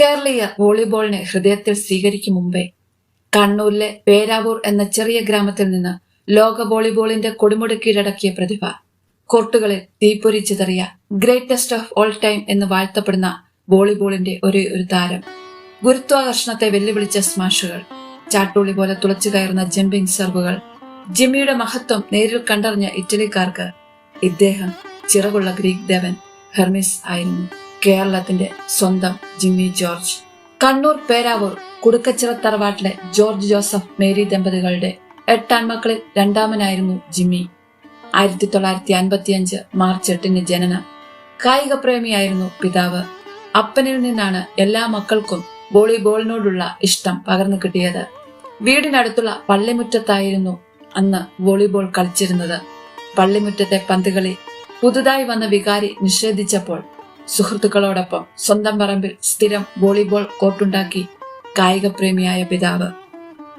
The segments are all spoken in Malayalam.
കേരളീയ വോളിബോളിനെ ഹൃദയത്തിൽ സ്വീകരിക്കും മുമ്പേ കണ്ണൂരിലെ പേരാവൂർ എന്ന ചെറിയ ഗ്രാമത്തിൽ നിന്ന് ലോക വോളിബോളിന്റെ കൊടുമുടി കീഴടക്കിയ പ്രതിഭ കോർട്ടുകളിൽ തീപ്പൊരി ഗ്രേറ്റസ്റ്റ് ഓഫ് ഓൾ ടൈം എന്ന് വാഴ്ത്തപ്പെടുന്ന വോളിബോളിന്റെ ഒരേ ഒരു താരം. ഗുരുത്വാകർഷണത്തെ വെല്ലുവിളിച്ച സ്മാഷുകൾ ചാട്ടുള്ളി പോലെ തുളച്ചു കയറുന്ന ജമ്പിംഗ് സെർവുകൾ ജിമ്മിയുടെ മഹത്വം നേരിൽ കണ്ടറിഞ്ഞ ഇറ്റലിക്കാർക്ക് ഇദ്ദേഹം ചിറകുള്ള ഗ്രീക്ക് ദേവൻ ഹെർമിസ് ആയിരുന്നു. കേരളത്തിന്റെ സ്വന്തം ജിമ്മി ജോർജ്. കണ്ണൂർ പേരാവൂർ കുടുക്കച്ചിറ തറവാട്ടിലെ ജോർജ് ജോസഫ് മേരി ദമ്പതികളുടെ എട്ടാൺമക്കളിൽ രണ്ടാമനായിരുന്നു ജിമ്മി. ആയിരത്തി തൊള്ളായിരത്തി അൻപത്തിയഞ്ച് മാർച്ച് എട്ടിന് ജനനം കായിക പ്രേമിയായിരുന്നു പിതാവ്. അപ്പനിൽ നിന്നാണ് എല്ലാ മക്കൾക്കും വോളിബോളിനോടുള്ള ഇഷ്ടം പകർന്നു കിട്ടിയത്. വീടിനടുത്തുള്ള പള്ളിമുറ്റത്തായിരുന്നു അന്ന് വോളിബോൾ കളിച്ചിരുന്നത്. പള്ളിമുറ്റത്തെ പന്തുകളി പുതുതായി വന്ന വികാരി നിഷേധിച്ചപ്പോൾ സുഹൃത്തുക്കളോടൊപ്പം സ്വന്തം പറമ്പിൽ സ്ഥിരം വോളിബോൾ കോർട്ടുണ്ടാക്കി കായിക പ്രേമിയായ പിതാവ്.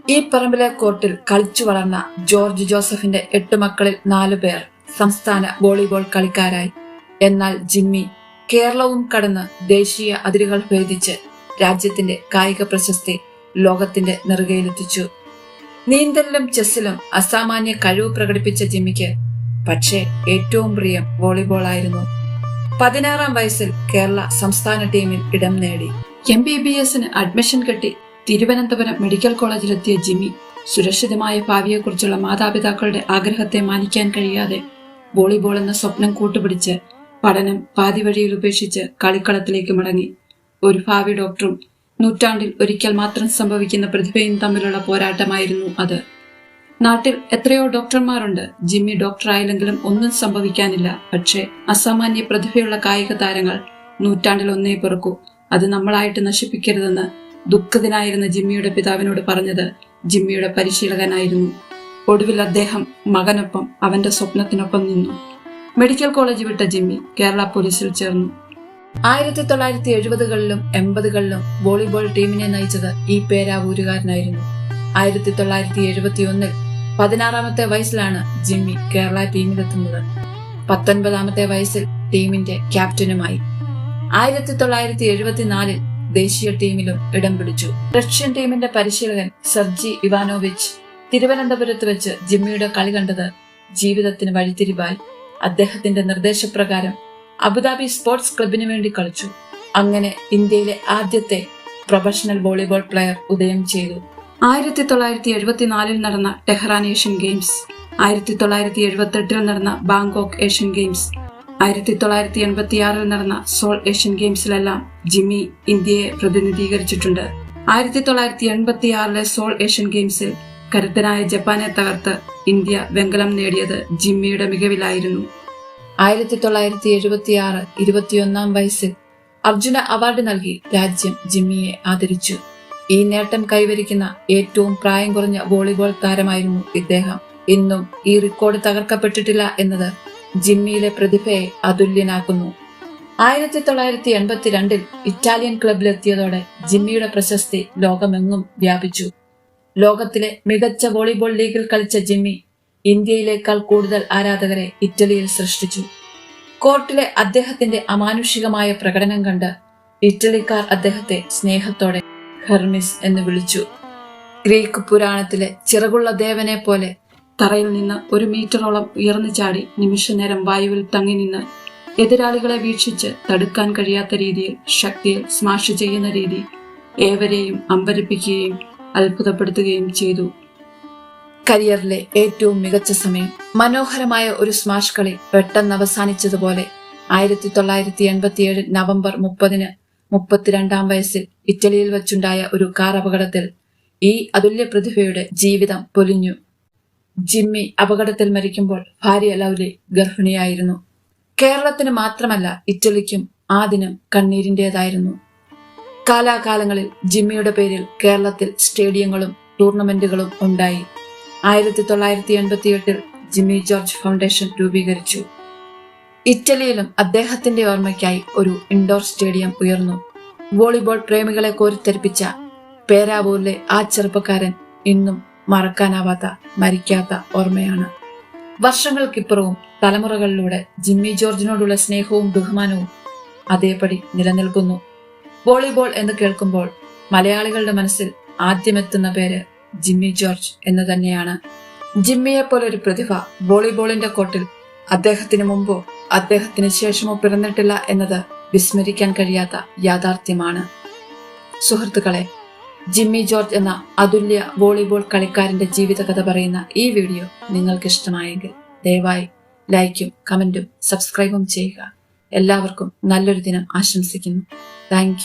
ഈ പറമ്പിലെ കോർട്ടിൽ കളിച്ചു വളർന്ന ജോർജ് ജോസഫിന്റെ എട്ട് മക്കളിൽ നാലു പേർ സംസ്ഥാന വോളിബോൾ കളിക്കാരായി. എന്നാൽ ജിമ്മി കേരളവും കടന്ന് ദേശീയ അതിരുകൾ ഭേദിച്ച് രാജ്യത്തിന്റെ കായിക പ്രശസ്തി ലോകത്തിന്റെ നെറുകയിലെത്തിച്ചു. നീന്തലിലും ചെസ്സിലും അസാമാന്യ കഴിവ് പ്രകടിപ്പിച്ച ജിമ്മിക്ക് പക്ഷേ ഏറ്റവും പ്രിയം വോളിബോൾ ആയിരുന്നു പതിനാറാം വയസ്സിൽ കേരള സംസ്ഥാന ടീമിൽ ഇടം നേടി. എം ബി ബി എസിന് അഡ്മിഷൻ കെട്ടി തിരുവനന്തപുരം മെഡിക്കൽ കോളേജിലെത്തിയ ജിമ്മി സുരക്ഷിതമായ ഭാവിയെക്കുറിച്ചുള്ള മാതാപിതാക്കളുടെ ആഗ്രഹത്തെ മാനിക്കാൻ കഴിയാതെ വോളിബോൾ എന്ന സ്വപ്നം കൂട്ടുപിടിച്ച് പഠനം പാതി വഴിയിൽ ഉപേക്ഷിച്ച് കളിക്കളത്തിലേക്ക് മടങ്ങി. ഒരു ഭാവി ഡോക്ടറും നൂറ്റാണ്ടിൽ ഒരിക്കൽ മാത്രം സംഭവിക്കുന്ന പ്രതിഭയും തമ്മിലുള്ള പോരാട്ടമായിരുന്നു അത്. നാട്ടിൽ എത്രയോ ഡോക്ടർമാരുണ്ട്. ജിമ്മി ഡോക്ടറായില്ലെങ്കിലും ഒന്നും സംഭവിക്കാനില്ല. പക്ഷേ അസാമാന്യ പ്രതിഭയുള്ള കായിക താരങ്ങൾ നൂറ്റാണ്ടിൽ ഒന്നേ പിറക്കൂ. അത് നമ്മളായിട്ട് നശിപ്പിക്കരുതെന്ന് ദുഃഖത്തിനായിരുന്ന ജിമ്മിയുടെ പിതാവിനോട് പറഞ്ഞത് ജിമ്മിയുടെ പരിശീലകനായിരുന്നു. ഒടുവിൽ അദ്ദേഹം മകനൊപ്പം അവന്റെ സ്വപ്നത്തിനൊപ്പം നിന്നു. മെഡിക്കൽ കോളേജ് വിട്ട ജിമ്മി കേരള പോലീസിൽ ചേർന്നു. ആയിരത്തി തൊള്ളായിരത്തി എഴുപതുകളിലും എൺപതുകളിലും വോളിബോൾ ടീമിനെ നയിച്ചത് ഈ പേരാവൂരുകാരനായിരുന്നു. ആയിരത്തി തൊള്ളായിരത്തി എഴുപത്തി ഒന്നിൽ പതിനാറാമത്തെ വയസ്സിലാണ് ജിമ്മി കേരള ടീമിലെത്തുന്നത്. പത്തൊൻപതാമത്തെ വയസ്സിൽ ടീമിന്റെ ക്യാപ്റ്റനുമായി. ആയിരത്തി തൊള്ളായിരത്തി എഴുപത്തിനാലിൽ ദേശീയ ടീമിലും ഇടം പിടിച്ചു. റഷ്യൻ ടീമിന്റെ പരിശീലകൻ സർജി ഇവാനോവിച്ച് തിരുവനന്തപുരത്ത് വെച്ച് ജിമ്മിയുടെ കളി കണ്ടത് ജീവിതത്തിന് വഴിത്തിരിവായി. അദ്ദേഹത്തിന്റെ നിർദ്ദേശപ്രകാരം അബുദാബി സ്പോർട്സ് ക്ലബിന് വേണ്ടി കളിച്ചു. അങ്ങനെ ഇന്ത്യയിലെ ആദ്യത്തെ പ്രൊഫഷണൽ വോളിബോൾ പ്ലെയർ ഉദയം ചെയ്തു. ആയിരത്തി തൊള്ളായിരത്തി എഴുപത്തിനാലിൽ നടന്ന ടെഹ്റാൻ ഏഷ്യൻ ഗെയിംസ് ആയിരത്തി തൊള്ളായിരത്തി എഴുപത്തി എട്ടിൽ നടന്ന ബാങ്കോക്ക് ഏഷ്യൻ ഗെയിംസ് ആയിരത്തി തൊള്ളായിരത്തി എൺപത്തിയാറിൽ നടന്ന സോൾ ഏഷ്യൻ ഗെയിംസിലെല്ലാം ജിമ്മി ഇന്ത്യയെ പ്രതിനിധീകരിച്ചിട്ടുണ്ട്. ആയിരത്തി തൊള്ളായിരത്തി എൺപത്തിയാറിലെ സോൾ ഏഷ്യൻ ഗെയിംസിൽ കരുത്തനായ ജപ്പാനെ തകർത്ത് ഇന്ത്യ വെങ്കലം നേടിയത് ജിമ്മിയുടെ മികവിലായിരുന്നു. ആയിരത്തി തൊള്ളായിരത്തി എഴുപത്തി ആറ് ഇരുപത്തിയൊന്നാം വയസ്സിൽ അർജുന അവാർഡ് നൽകി രാജ്യം ജിമ്മിയെ ആദരിച്ചു. ഈ നേട്ടം കൈവരിക്കുന്ന ഏറ്റവും പ്രായം കുറഞ്ഞ വോളിബോൾ താരമായിരുന്നു ഇദ്ദേഹം. ഇന്നും ഈ റെക്കോർഡ് തകർക്കപ്പെട്ടിട്ടില്ല എന്നത് ജിമ്മിയിലെ പ്രതിഭയെ അതുല്യനാക്കുന്നു. ആയിരത്തി തൊള്ളായിരത്തി എൺപത്തിരണ്ടിൽ ഇറ്റാലിയൻ ക്ലബിലെത്തിയതോടെ ജിമ്മിയുടെ പ്രശസ്തി ലോകമെങ്ങും വ്യാപിച്ചു. ലോകത്തിലെ മികച്ച വോളിബോൾ ലീഗിൽ കളിച്ച ജിമ്മി ഇന്ത്യയിലേക്കാൾ കൂടുതൽ ആരാധകരെ ഇറ്റലിയിൽ സൃഷ്ടിച്ചു. കോർട്ടിലെ അദ്ദേഹത്തിന്റെ അമാനുഷികമായ പ്രകടനം കണ്ട് ഇറ്റലിക്കാർ അദ്ദേഹത്തെ സ്നേഹത്തോടെ ഹെർമിസ് എന്ന് വിളിച്ചു. ഗ്രീക്ക് പുരാണത്തിലെ ചിറകുള്ള ദേവനെ പോലെ തറയിൽ നിന്ന് ഒരു മീറ്ററോളം ഉയർന്നു ചാടി നിമിഷനേരം വായുവിൽ തങ്ങി നിന്ന് എതിരാളികളെ വീക്ഷിച്ച് തടുക്കാൻ കഴിയാത്ത രീതിയിൽ ശക്തിയിൽ സ്മാഷ് ചെയ്യുന്ന രീതി ഏവരെയും അമ്പരിപ്പിക്കുകയും അത്ഭുതപ്പെടുത്തുകയും ചെയ്തു. കരിയറിലെ ഏറ്റവും മികച്ച സമയം. മനോഹരമായ ഒരു സ്മാഷ് കളി പെട്ടെന്ന് അവസാനിച്ചതുപോലെ ആയിരത്തി തൊള്ളായിരത്തി എൺപത്തിയേഴ് നവംബർ മുപ്പതിന് മുപ്പത്തിരണ്ടാം വയസ്സിൽ ഇറ്റലിയിൽ വച്ചുണ്ടായ ഒരു കാർ അപകടത്തിൽ ഈ അതുല്യ പ്രതിഭയുടെ ജീവിതം പൊലിഞ്ഞു. ജിമ്മി അപകടത്തിൽ മരിക്കുമ്പോൾ ഭാര്യ ലൗലി ഗർഭിണിയായിരുന്നു. കേരളത്തിന് മാത്രമല്ല ഇറ്റലിക്കും ആ ദിനം കണ്ണീരിന്റെതായിരുന്നു കാലാകാലങ്ങളിൽ ജിമ്മിയുടെ പേരിൽ കേരളത്തിൽ സ്റ്റേഡിയങ്ങളും ടൂർണമെന്റുകളും ഉണ്ടായി. ആയിരത്തി തൊള്ളായിരത്തി എൺപത്തിയെട്ടിൽ ജിമ്മി ജോർജ് ഫൗണ്ടേഷൻ രൂപീകരിച്ചു. ഇറ്റലിയിലും അദ്ദേഹത്തിന്റെ ഓർമ്മയ്ക്കായി ഒരു ഇൻഡോർ സ്റ്റേഡിയം ഉയർന്നു. വോളിബോൾ പ്രേമികളെ കോരിത്തെപ്പിച്ച പേരാവൂരിലെ ആ ചെറുപ്പക്കാരൻ ഇന്നും മറക്കാനാവാത്ത മരിക്കാത്ത ഓർമ്മയാണ്. വർഷങ്ങൾക്കിപ്പുറവും തലമുറകളിലൂടെ ജിമ്മി ജോർജിനോടുള്ള സ്നേഹവും ബഹുമാനവും അതേപടി നിലനിൽക്കുന്നു. വോളിബോൾ എന്ന് കേൾക്കുമ്പോൾ മലയാളികളുടെ മനസ്സിൽ ആദ്യമെത്തുന്ന പേര് ജിമ്മി ജോർജ് എന്ന് തന്നെയാണ്. ജിമ്മിയെ പോലൊരു പ്രതിഭ വോളിബോളിന്റെ കോർട്ടിൽ അദ്ദേഹത്തിന് മുമ്പോ അദ്ദേഹത്തിന് ശേഷമോ പിറന്നിട്ടില്ല എന്നത് വിസ്മരിക്കാൻ കഴിയാത്ത യാഥാർത്ഥ്യമാണ്. സുഹൃത്തുക്കളെ ജിമ്മി ജോർജ് എന്ന അതുല്യ വോളിബോൾ കളിക്കാരന്റെ ജീവിതകഥ പറയുന്ന ഈ വീഡിയോ നിങ്ങൾക്ക് ഇഷ്ടമായെങ്കിൽ ദയവായി ലൈക്കും കമന്റും സബ്സ്ക്രൈബും ചെയ്യുക. എല്ലാവർക്കും നല്ലൊരു ദിനം ആശംസിക്കുന്നു. താങ്ക്